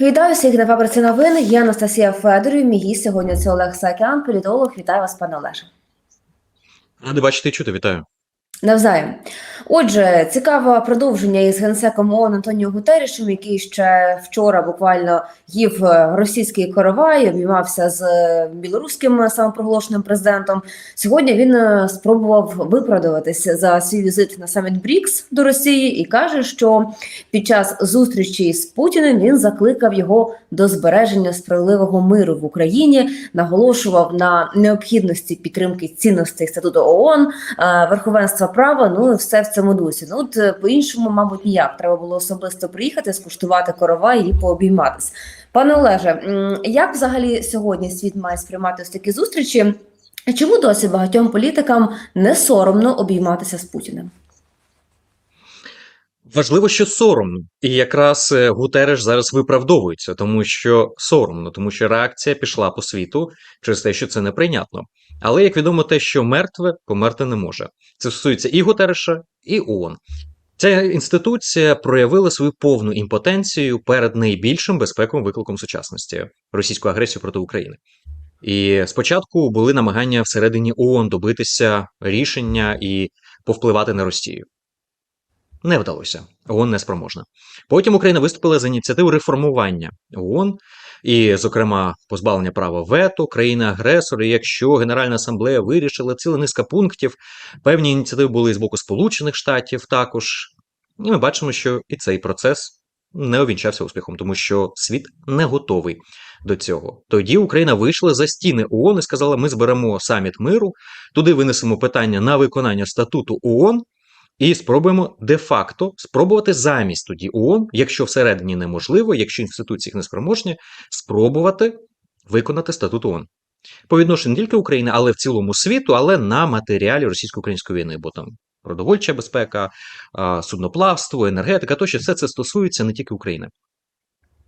Вітаю всіх на фабриці новин. Я Анастасія Федорів. Мій гість сьогодні це Олег Сакян, політолог. Вітаю вас, пане Олеже. Ради бачити і чути, вітаю. Навзаєм. Отже, цікаве продовження із генсеком ООН Антоніо Гутерішем, який ще вчора буквально їв російський коровай, обіймався з білоруським самопроголошеним президентом. Сьогодні він е, спробував виправдуватися за свій візит на саміт БРІКС до Росії і каже, що під час зустрічі з Путіним він закликав його до збереження справедливого миру в Україні, наголошував на необхідності підтримки цінностей статуту ООН, е, верховенства права. Ну все в цьому дусі. Ну от е, по-іншому, мабуть, ніяк. Треба було особисто приїхати, скуштувати корова і пообійматись. Пане Олеже, як взагалі сьогодні світ має сприймати ось такі зустрічі? Чому досі багатьом політикам не соромно обійматися з Путіним? Важливо, що соромно. І якраз е, Гутереш зараз виправдовується, тому що соромно, тому що реакція пішла по світу через те, що це неприйнятно. Але як відомо, те, що мертве, померти не може. Це стосується і Гутереша, і ООН. Ця інституція проявила свою повну імпотенцію перед найбільшим безпековим викликом сучасності російської агресії проти України. І спочатку були намагання всередині ООН добитися рішення і повпливати на Росію. Не вдалося. ООН не спроможна. Потім Україна виступила за ініціативу реформування ООН, і, зокрема, позбавлення права вето, країни-агресори, якщо Генеральна асамблея вирішила ціла низка пунктів, певні ініціативи були з боку Сполучених Штатів також. І ми бачимо, що і цей процес не увінчався успіхом, тому що світ не готовий до цього. Тоді Україна вийшла за стіни ООН і сказала: ми зберемо саміт миру, туди винесемо питання на виконання статуту ООН. І спробуємо де-факто спробувати замість тоді ООН, якщо всередині неможливо, якщо інституції їх не спроможні, спробувати виконати статут ООН. По відношенню не тільки України, але в цілому світу, але на матеріалі російсько-української війни, бо там продовольча безпека, судноплавство, енергетика, тощо все це стосується не тільки України.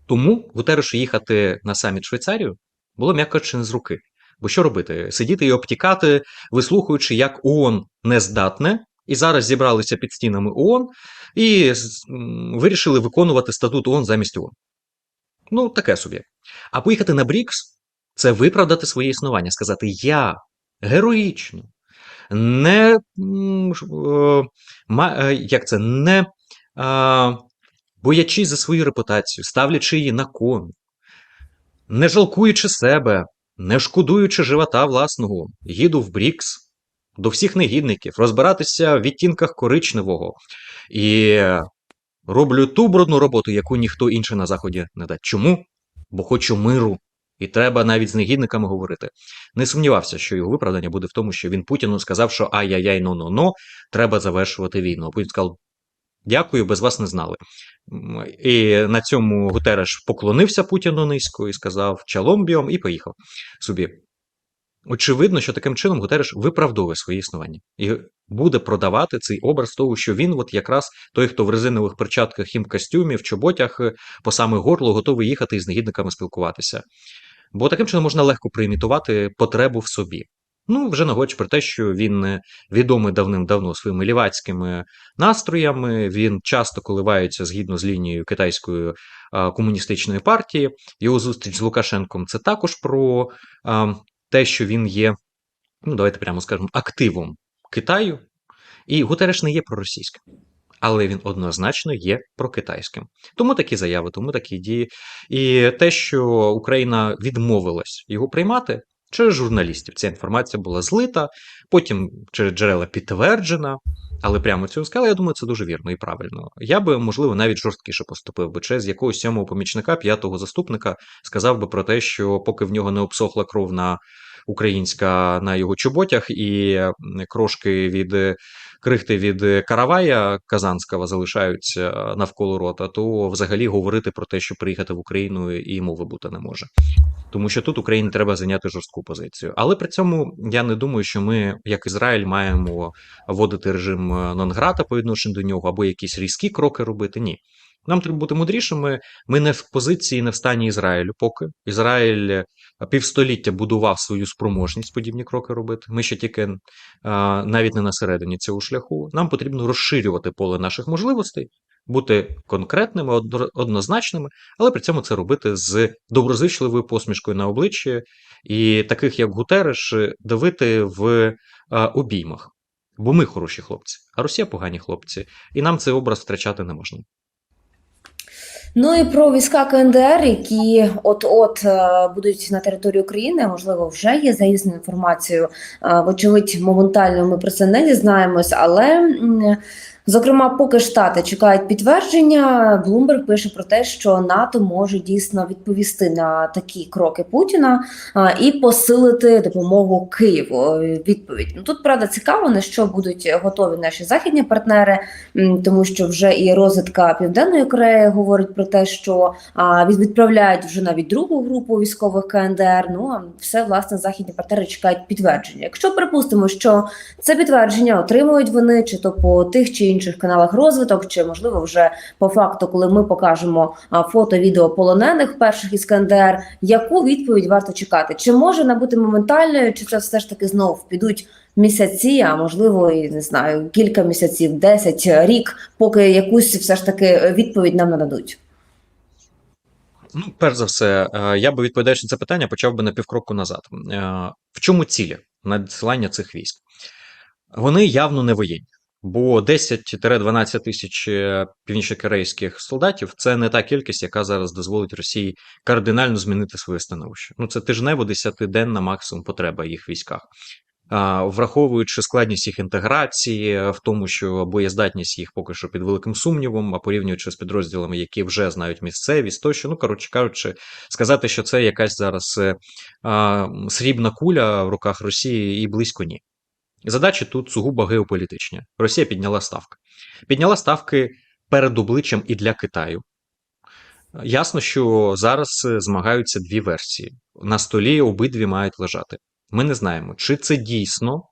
Тому Гутерешу їхати на саміт Швейцарію було м'яко кажучи, не з руки. Бо що робити? Сидіти і обтікати, вислухаючи, як ООН не здатне, і зараз зібралися під стінами ООН і вирішили виконувати статут ООН замість ООН. Ну, таке собі. А поїхати на БРІКС це виправдати своє існування, сказати: Я героїчно, не е, е, як це, не боячись за свою репутацію, ставлячи її на кон, не жалкуючи себе, не шкодуючи живота власного, їду в БРІКС до всіх негідників, розбиратися в відтінках коричневого і роблю ту брудну роботу, яку ніхто інший на заході не дасть. Чому? Бо хочу миру. І треба навіть з негідниками говорити. Не сумнівався, що його виправдання буде в тому, що він Путіну сказав, що ай-яй-яй, но-но-но, треба завершувати війну. А Путін сказав: Дякую, без вас не знали. І на цьому Гутереш поклонився Путіну низько і сказав чаломбіом, і поїхав собі. Очевидно, що таким чином Гутереш виправдовує своє існування і буде продавати цей образ того, що він, от якраз той, хто в резинових перчатках, хімкостюмі, в чоботях е, по саме горло готовий їхати і з негідниками спілкуватися. Бо таким чином можна легко проімітувати потребу в собі. Ну, вже наголошую про те, що він е, відомий давним-давно своїми лівацькими настроями. Він часто коливається згідно з лінією китайської комуністичної партії. Його зустріч з Лукашенком це також про а, те, що він є, ну давайте прямо скажемо, активом Китаю. І Гутереш не є проросійським, але він однозначно є прокитайським. Тому такі заяви, тому такі дії. І те, що Україна відмовилась його приймати. Через журналістів ця інформація була злита, потім через джерела підтверджена, але прямо цього сказали, я думаю, це дуже вірно і правильно. Я би, можливо, навіть жорсткіше поступив би через якогось сьомого помічника, п'ятого заступника сказав би про те, що поки в нього не обсохла кров на українська на його чоботях, і крошки від крихти від е, каравая Казанського залишаються е, навколо рота, то взагалі говорити про те, що приїхати в Україну і мови бути не може. Тому що тут Україні треба зайняти жорстку позицію. Але при цьому я не думаю, що ми, як Ізраїль, маємо вводити режим е, Нонграта по відношенню до нього або якісь різкі кроки робити. Ні. Нам треба бути мудрішими. Ми не в позиції, не в стані Ізраїлю поки. Ізраїль е, півстоліття будував свою спроможність подібні кроки робити. Ми ще тільки е, навіть не на середині цього шляху. Нам потрібно розширювати поле наших можливостей бути конкретними, однозначними, але при цьому це робити з доброзичливою посмішкою на обличчі, і таких як Гутереш давити в обіймах. Бо ми хороші хлопці, а Росія погані хлопці, і нам цей образ втрачати не можна. Ну і про війська КНДР, які от-от е, будуть на території України, можливо, вже є за інформацію. Е, Вочевидь, моментально ми про це не дізнаємось, але зокрема, поки штати чекають підтвердження, Блумберг пише про те, що НАТО може дійсно відповісти на такі кроки Путіна і посилити допомогу Києву. Відповідь ну тут правда цікаво, на що будуть готові наші західні партнери. Тому що вже і розвідка Південної Кореї говорить про те, що від- відправляють вже навіть другу групу військових КНДР. Ну а все власне західні партнери чекають підтвердження. Якщо припустимо, що це підтвердження отримують вони, чи то по тих чи каналах розвиток, чи можливо вже по факту, коли ми покажемо фото, відео полонених перших із КНДР, яку відповідь варто чекати? Чи може вона бути моментальною, чи це все ж таки знов підуть місяці, а можливо, і не знаю, кілька місяців, 10, рік, поки якусь все ж таки відповідь нам нададуть. Ну, перш за все, е, я би відповідаючи на це питання, почав би на півкроку назад. Е, В чому цілі надсилання цих військ? Вони явно не воєнні, бо 10-12 тисяч е, північнокорейських солдатів це не та кількість, яка зараз дозволить Росії кардинально змінити своє становище. Ну, це тижнево 10-денна максимум потреба їх військах. Враховуючи складність їх інтеграції, в тому, що боєздатність їх поки що під великим сумнівом, а порівнюючи з підрозділами, які вже знають місцевість, тощо, ну коротше кажучи, сказати, що це якась зараз е, срібна куля в руках Росії і близько ні. Задачі тут сугубо геополітичні. Росія підняла ставки. Підняла ставки перед обличчям і для Китаю. Ясно, що зараз е, змагаються дві версії. На столі обидві мають лежати. Ми не знаємо, чи це дійсно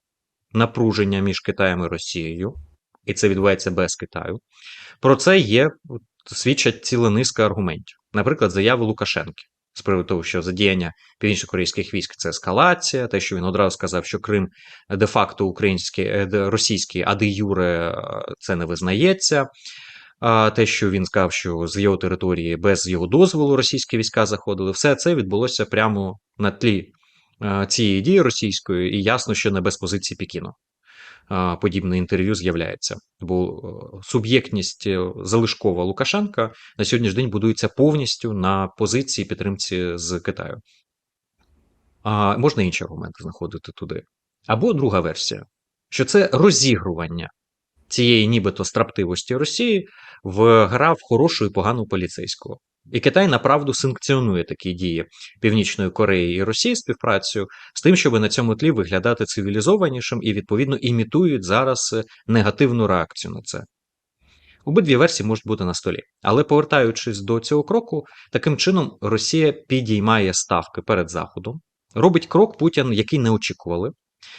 напруження між Китаєм і Росією, і це відбувається без Китаю. Про це є свідчать ціла низка аргументів. Наприклад, заяви Лукашенки з приводу того, що задіяння північно-корейських військ це ескалація, те, що він одразу сказав, що Крим де-факто український, е, російський, а де Юре е, це не визнається. Те, що він сказав, що з його території без його дозволу російські війська заходили, все це відбулося прямо на тлі е, цієї дії російської, і ясно, що не без позиції Пекіну. Подібне інтерв'ю з'являється, бо е, суб'єктність е, залишкова Лукашенка на сьогоднішній день будується повністю на позиції підтримці з Китаю. А можна інші аргументи знаходити туди. Або друга версія, що це розігрування цієї нібито страптивості Росії в гра в хорошу і погану поліцейського. І Китай направду санкціонує такі дії Північної Кореї і Росії співпрацю з тим, щоб на цьому тлі виглядати цивілізованішим і відповідно імітують зараз е, негативну реакцію на це. Обидві версії можуть бути на столі. Але повертаючись до цього кроку, таким чином Росія підіймає ставки перед Заходом, робить крок Путін, який не очікували,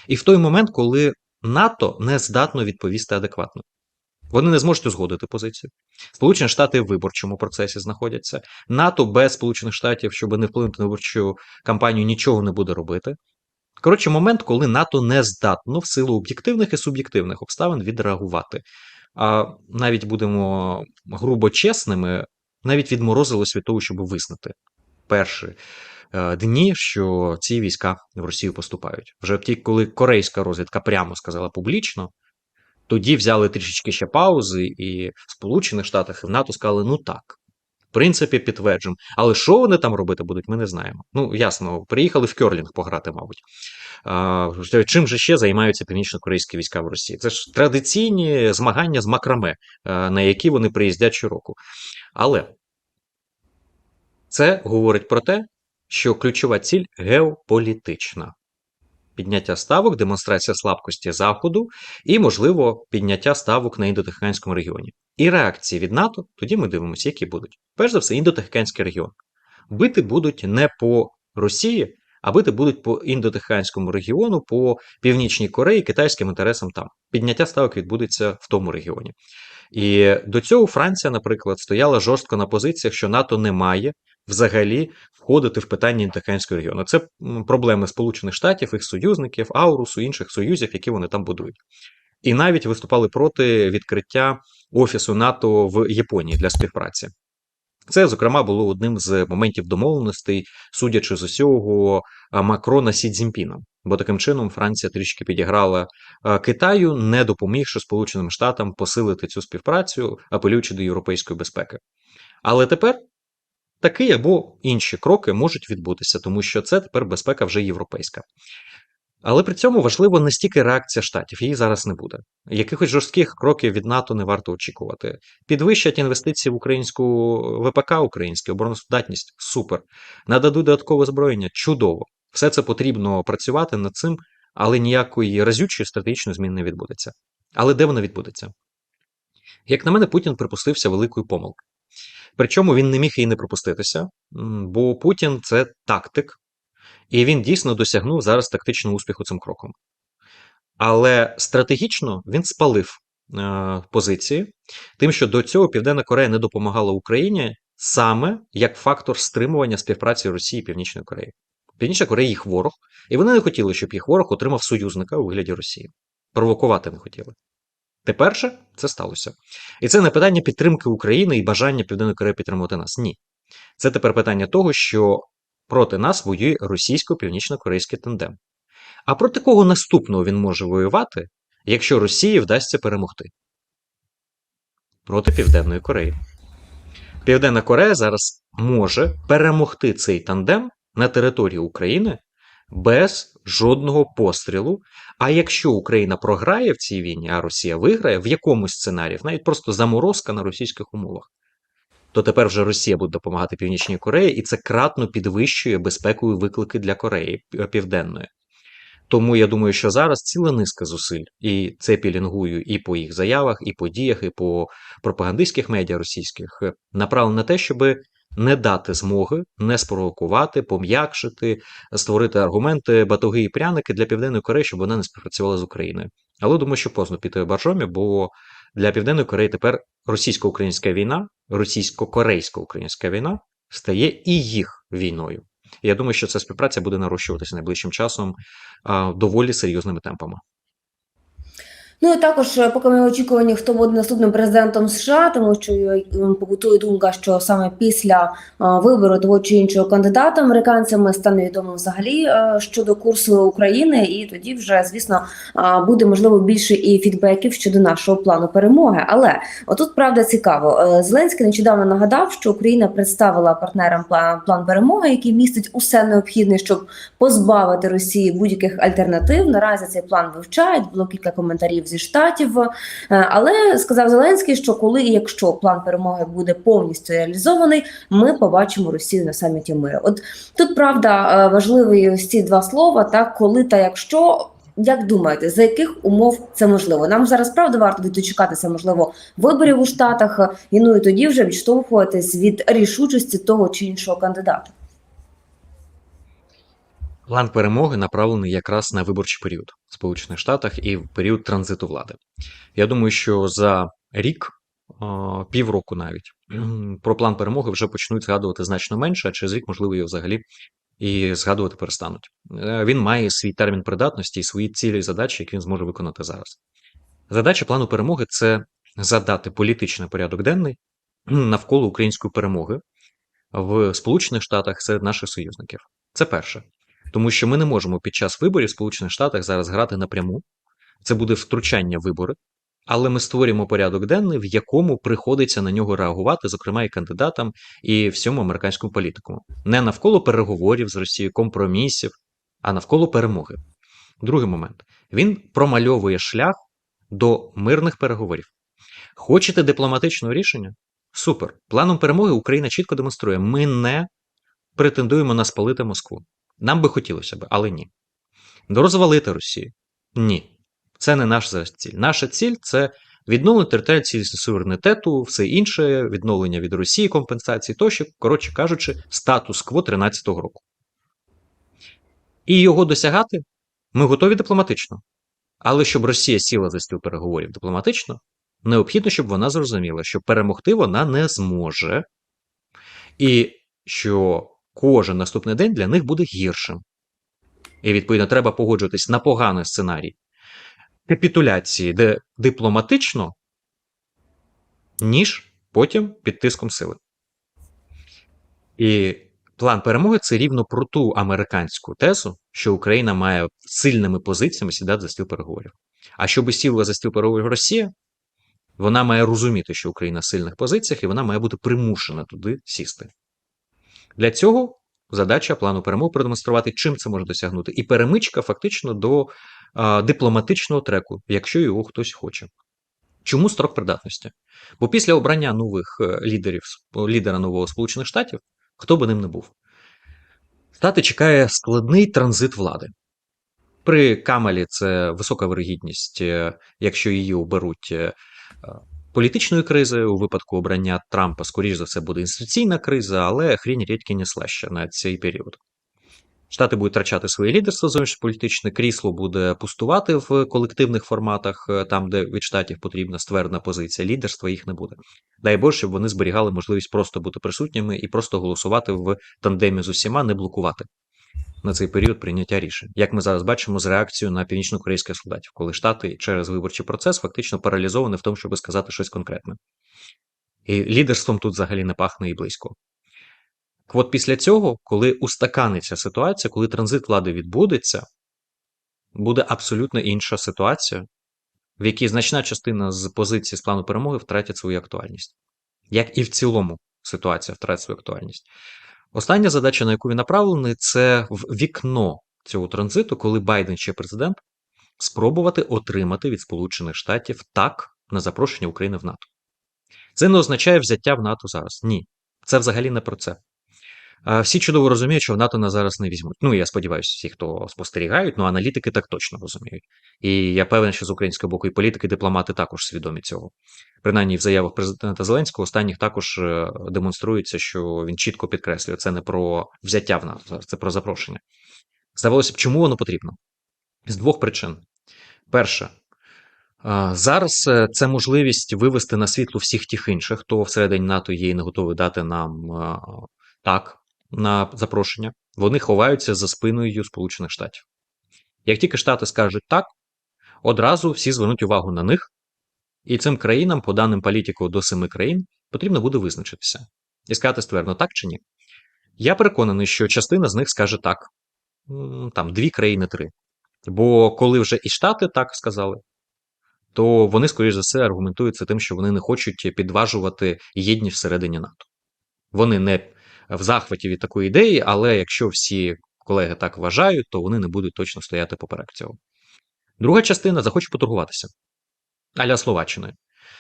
і в той момент, коли НАТО не здатно відповісти адекватно. Вони не зможуть узгодити позицію. Сполучені Штати в виборчому процесі знаходяться. НАТО без Сполучених Штатів, щоб не вплинути на виборчу кампанію, нічого не буде робити. Коротше, момент, коли НАТО не здатно в силу об'єктивних і суб'єктивних обставин відреагувати. А навіть будемо грубо чесними, навіть відморозилось від того, щоб визнати перші е, дні, що ці війська в Росію поступають. Вже ті, коли корейська розвідка прямо сказала публічно, тоді взяли трішечки ще паузи, і в Сполучених Штатах і в НАТО сказали: ну так. В принципі, підтверджуємо. Але що вони там робити будуть, ми не знаємо. Ну, ясно, приїхали в Кьорлінг пограти, мабуть. А, чим же ще займаються північно-корейські війська в Росії? Це ж традиційні змагання з макраме, е, на які вони приїздять щороку. Але це говорить про те, що ключова ціль геополітична. Підняття ставок, демонстрація слабкості Заходу і, можливо, підняття ставок на індотихоокеанському регіоні. І реакції від НАТО, тоді ми дивимося, які будуть. Перш за все, індотихоокеанський регіон. Бити будуть не по Росії, а бити будуть по індотихоокеанському регіону, по Північній Кореї, китайським інтересам там. Підняття ставок відбудеться в тому регіоні. І до цього Франція, наприклад, стояла жорстко на позиціях, що НАТО не має взагалі входити в питання індотихоокеанського регіону. Це проблеми Сполучених Штатів, їх союзників, Аурусу, інших союзів, які вони там будують. і навіть виступали проти відкриття офісу НАТО в Японії для співпраці. Це, зокрема, було одним з моментів домовленостей, судячи з усього Макрона Сі Цзіньпіном. Бо таким чином Франція трішки підіграла Китаю, не допомігши Сполученим Штатам посилити цю співпрацю, апелюючи до європейської безпеки. Але тепер такі або інші кроки можуть відбутися, тому що це тепер безпека вже європейська. Але при цьому важливо не стільки реакція штатів, її зараз не буде. Якихось жорстких кроків від НАТО не варто очікувати. Підвищать інвестиції в українську ВПК, українську обороноздатність супер. Нададуть додаткове озброєння чудово. Все це потрібно працювати над цим, але ніякої разючої стратегічної зміни не відбудеться. Але де вона відбудеться? Як на мене, Путін припустився великої помилки. Причому він не міг її не пропуститися, бо Путін це тактик, і він дійсно досягнув зараз тактичного успіху цим кроком. Але стратегічно він спалив е, позиції, тим, що до цього Південна Корея не допомагала Україні саме як фактор стримування співпраці Росії і Північної Кореї. Північна Корея їх ворог, і вони не хотіли, щоб їх ворог отримав союзника у вигляді Росії. Провокувати не хотіли. Тепер же це сталося. І це не питання підтримки України і бажання Південної Кореї підтримувати нас. Ні. Це тепер питання того, що проти нас воює російсько-північно-корейський тандем. А проти кого наступного він може воювати, якщо Росії вдасться перемогти? Проти Південної Кореї. Південна Корея зараз може перемогти цей тандем на території України без жодного пострілу. А якщо Україна програє в цій війні, а Росія виграє в якомусь сценарії, навіть просто заморозка на російських умовах, то тепер вже Росія буде допомагати Північній Кореї, і це кратно підвищує безпекові виклики для Кореї Південної. Тому я думаю, що зараз ціла низка зусиль, і це пілінгую і по їх заявах, і по діях, і по пропагандистських медіа російських, е, направлено на те, щоб не дати змоги, не спровокувати, пом'якшити, створити аргументи, батоги і пряники для Південної Кореї, щоб вона не співпрацювала з Україною. Але думаю, що поздно піти боржомі, бо для Південної Кореї тепер російсько-українська війна, російсько-корейсько-українська війна стає і їх війною. Я думаю, що ця співпраця буде нарощуватися найближчим часом доволі серйозними темпами. Ну і також, е, поки ми очікувані, хто буде наступним президентом США, тому що е, побутує думка, що саме після е, вибору того чи іншого кандидата американцями стане відомо взагалі щодо курсу України, і тоді вже звісно буде можливо більше і фідбеків щодо нашого плану перемоги. Але отут правда цікаво. Зеленський нещодавно нагадав, що Україна представила партнерам план, план перемоги, який містить усе необхідне, щоб позбавити Росії будь-яких альтернатив. Наразі цей план вивчають. Було кілька коментарів зі штатів. Е, Але сказав Зеленський, що коли і якщо план перемоги буде повністю реалізований, ми побачимо Росію на саміті миру. От тут правда е, важливі ось ці два слова: так коли та якщо. Як думаєте, за яких умов це можливо? Нам зараз правда варто дочекатися, можливо, виборів у Штатах, е, і ну і тоді вже відштовхуватись від рішучості того чи іншого кандидата. План перемоги направлений якраз на виборчий період в Сполучених Штатах і в період транзиту влади. Я думаю, що за рік, півроку навіть, про план перемоги вже почнуть згадувати значно менше, а через рік, можливо, його взагалі і згадувати перестануть. Е, Він має свій термін придатності і свої цілі і задачі, які він зможе виконати зараз. Задача плану перемоги це задати політичний порядок денний навколо української перемоги в Сполучених Штатах серед наших союзників. Це перше. Тому що ми не можемо під час виборів в Сполучених Штатах зараз грати напряму. Це буде втручання вибори, але ми створюємо порядок денний, в якому приходиться на нього реагувати, зокрема і кандидатам, і всьому американському політику. Не навколо переговорів з Росією, компромісів, а навколо перемоги. Другий момент. Він промальовує шлях до мирних переговорів. Хочете дипломатичного рішення? Супер. Планом перемоги Україна чітко демонструє: ми не претендуємо на спалити Москву. Нам би хотілося б, але ні. Розвалити Росію? Ні. Це не наша ціль. Наша ціль це відновлення територіальної цілісності суверенітету, все інше, відновлення від Росії компенсації, тощо, коротше кажучи, статус-кво 13-го року. І його досягати ми готові дипломатично. Але щоб Росія сіла за стіл переговорів дипломатично, необхідно, щоб вона зрозуміла, що перемогти вона не зможе, і що кожен наступний день для них буде гіршим. І, відповідно, треба погоджуватись на поганий сценарій капітуляції, де дипломатично, ніж потім під тиском сили. І план перемоги це рівно про ту американську тезу, що Україна має сильними позиціями сідати за стіл переговорів. А щоб сіла за стіл переговорів Росія, вона має розуміти, що Україна в сильних позиціях, і вона має бути примушена туди сісти. Для цього задача плану перемоги продемонструвати, чим це може досягнути. І перемичка фактично до а, дипломатичного треку, якщо його хтось хоче. Чому строк придатності? Бо після обрання нових е, лідерів, лідера нового Сполучених Штатів, хто би ним не був, Штати чекає складний транзит влади. При Камалі це висока вирогідність, е, якщо її оберуть політичної кризи. У випадку обрання Трампа, скоріш за все, буде інституційна криза, але хрінь рідкі не слаще на цей період. Штати будуть втрачати своє лідерство зовнішньополітичне, крісло буде пустувати в колективних форматах, е, там, де від штатів потрібна ствердна позиція. Лідерства їх не буде. Дай Боже, щоб вони зберігали можливість просто бути присутніми і просто голосувати в тандемі з усіма, не блокувати на цей період прийняття рішень. Як ми зараз бачимо з реакцією на північно-корейських солдатів, коли штати через виборчий процес фактично паралізовані в тому, щоб сказати щось конкретне. І лідерством тут взагалі не пахне і близько. От після цього, коли устаканиться ситуація, коли транзит влади відбудеться, буде абсолютно інша ситуація, в якій значна частина з позицій з плану перемоги втратять свою актуальність. Як і в цілому ситуація втратить свою актуальність. Остання задача, на яку він направлений, це в вікно цього транзиту, коли Байден ще президент, спробувати отримати від Сполучених Штатів так на запрошення України в НАТО. Це не означає взяття в НАТО зараз. Ні. Це взагалі не про це. Всі чудово розуміють, що в НАТО нас зараз не візьмуть. Ну, я сподіваюся, всі, хто спостерігають, ну аналітики так точно розуміють. І я певен, що з українського боку і політики, дипломати також свідомі цього. Принаймні, в заявах президента Зеленського останніх також е, демонструється, що він чітко підкреслює, це не про взяття в НАТО, це про запрошення. Здавалося б, чому воно потрібно? З двох причин. Перше, зараз е, це можливість вивести на світло всіх тих інших, хто всередині НАТО є і не готовий дати нам е, так на запрошення, вони ховаються за спиною Сполучених Штатів. Як тільки Штати скажуть так, одразу всі звернуть увагу на них, і цим країнам, по даним політику до семи країн, потрібно буде визначитися і сказати ствердно, так чи ні. Я переконаний, що частина з них скаже так, там дві країни, три. Бо коли вже і Штати так сказали, то вони, скоріш за все, аргументуються тим, що вони не хочуть підважувати єдність всередині НАТО. Вони не в захваті від такої ідеї, але якщо всі колеги так вважають, то вони не будуть точно стояти поперек цього. Друга частина захоче поторгуватися аля Словаччиною.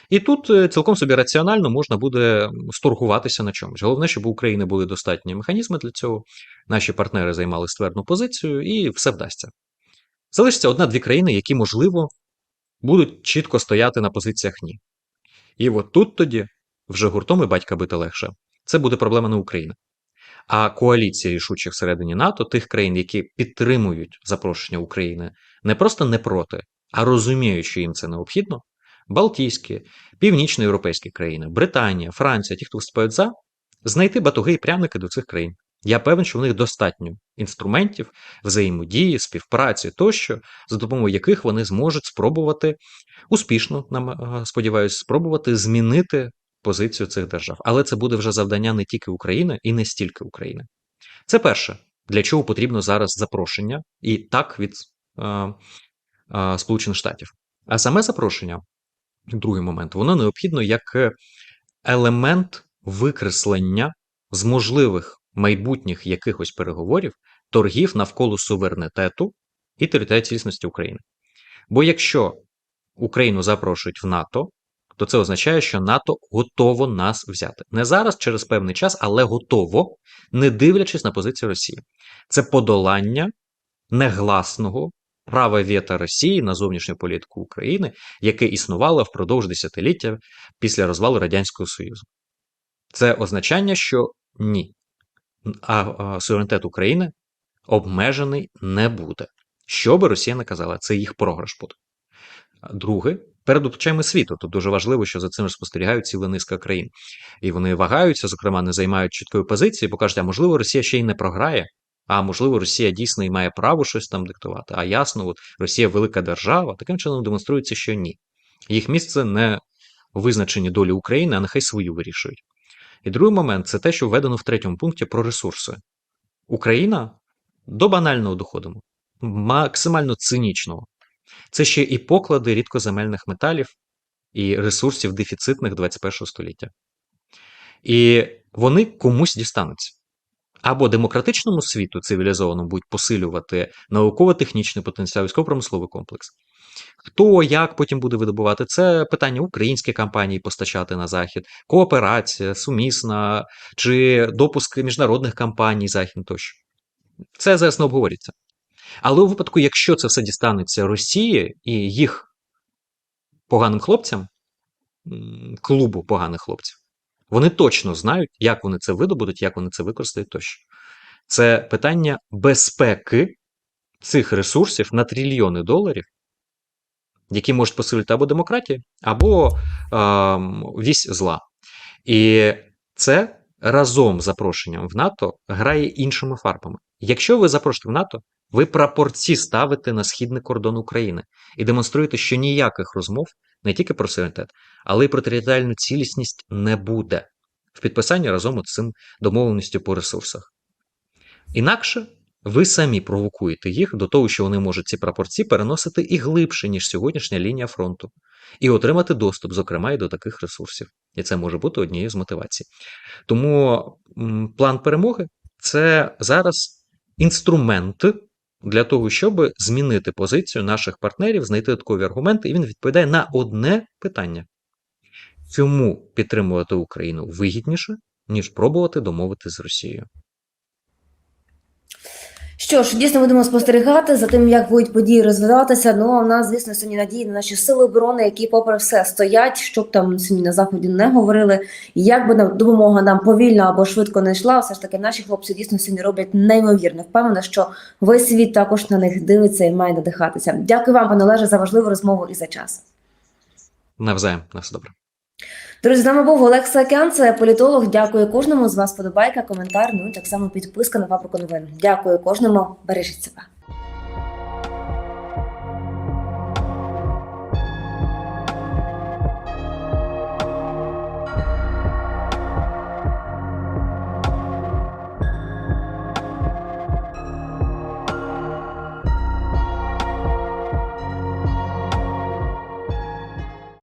І тут е, цілком собі раціонально можна буде сторгуватися на чомусь. Головне, щоб у України були достатні механізми для цього, наші партнери займали ствердну позицію, і все вдасться. Залишиться одна-дві країни, які, можливо, будуть чітко стояти на позиціях ні. І от тут тоді вже гуртом і батька бити легше це буде проблема не України. А коаліція рішучих всередині НАТО, тих країн, які підтримують запрошення України, не просто не проти, а розуміють, що їм це необхідно. Балтійські, північноєвропейські країни, Британія, Франція, ті, хто виступають за, знайти батуги і пряники до цих країн. Я певен, що в них достатньо інструментів взаємодії, співпраці тощо, за допомогою яких вони зможуть спробувати успішно, сподіваюся, спробувати змінити позицію цих держав. Але це буде вже завдання не тільки України і не стільки України. Це перше, для чого потрібно зараз запрошення і так від е, е, Сполучених Штатів. А саме запрошення, другий момент, воно необхідно як елемент викреслення з можливих майбутніх якихось переговорів торгів навколо суверенітету і територіальної цілісності України. Бо якщо Україну запрошують в НАТО, то це означає, що НАТО готово нас взяти. Не зараз, через певний час, але готово, не дивлячись на позицію Росії. Це подолання негласного права вєта Росії на зовнішню політику України, яке існувало впродовж десятиліття після розвалу Радянського Союзу. Це означання, що ні, а, суверенітет України обмежений не буде. Що би Росія не казала, це їх програш буде. Друге, перед очима світу. Тут дуже важливо, що за цим спостерігають ціла низка країн. І вони вагаються, зокрема, не займають чіткої позиції, бо кажуть, а можливо, Росія ще й не програє, А можливо, Росія дійсно і має право щось там диктувати. А ясно, от Росія велика держава. Таким чином демонструється, що ні. Їх місце не у визначенні долі України, а нехай свою вирішують. І другий момент це те, що введено в третьому пункті про ресурси. Україна до банального доходимо, максимально цинічного. Це ще і поклади рідкоземельних металів і ресурсів дефіцитних 21 століття. І вони комусь дістануться. Або демократичному світу цивілізованому будуть посилювати науково-технічний потенціал, військово-промисловий комплекс. Хто як потім буде видобувати, це питання української компанії постачати на захід, кооперація, сумісна, чи допуск міжнародних компаній захід тощо. Це зараз не обговорюється. Але у випадку, якщо це все дістанеться Росії і їх поганим хлопцям, клубу поганих хлопців, вони точно знають, як вони це видобудуть, як вони це використають тощо. Це питання безпеки цих ресурсів на трильйони доларів, які можуть посилити або демократію, або ем, вісь зла. І це разом з запрошенням в НАТО грає іншими фарбами. Якщо ви запрошуєте в НАТО, ви прапорці ставите на східний кордон України і демонструєте, що ніяких розмов не тільки про суверенітет, але й про територіальну цілісність не буде в підписанні разом з цим домовленістю по ресурсах. Інакше ви самі провокуєте їх до того, що вони можуть ці прапорці переносити і глибше, ніж сьогоднішня лінія фронту, і отримати доступ, зокрема, і до таких ресурсів. І це може бути однією з мотивацій. Тому план перемоги це зараз інструмент для того, щоб змінити позицію наших партнерів, знайти додаткові аргументи, і він відповідає на одне питання: чому підтримувати Україну вигідніше, ніж пробувати домовити з Росією? Що ж, дійсно будемо спостерігати за тим, як будуть події розвиватися. Ну а в нас, звісно, сьогодні надії на наші сили оборони, які, попри все, стоять, щоб там сьогодні на заході не говорили. І як би нам допомога нам повільно або швидко не йшла, все ж таки наші хлопці дійсно сьогодні роблять неймовірно. Впевнена, що весь світ також на них дивиться і має надихатися. Дякую вам, пане Олеже, за важливу розмову і за час. Навзаєм, на все добре. Друзі, з нами був Олег Сакян, це політолог. Дякую кожному з вас. Подобайка, коментар. Ну і так само підписка на фабрику новин. Дякую кожному. Бережіть себе.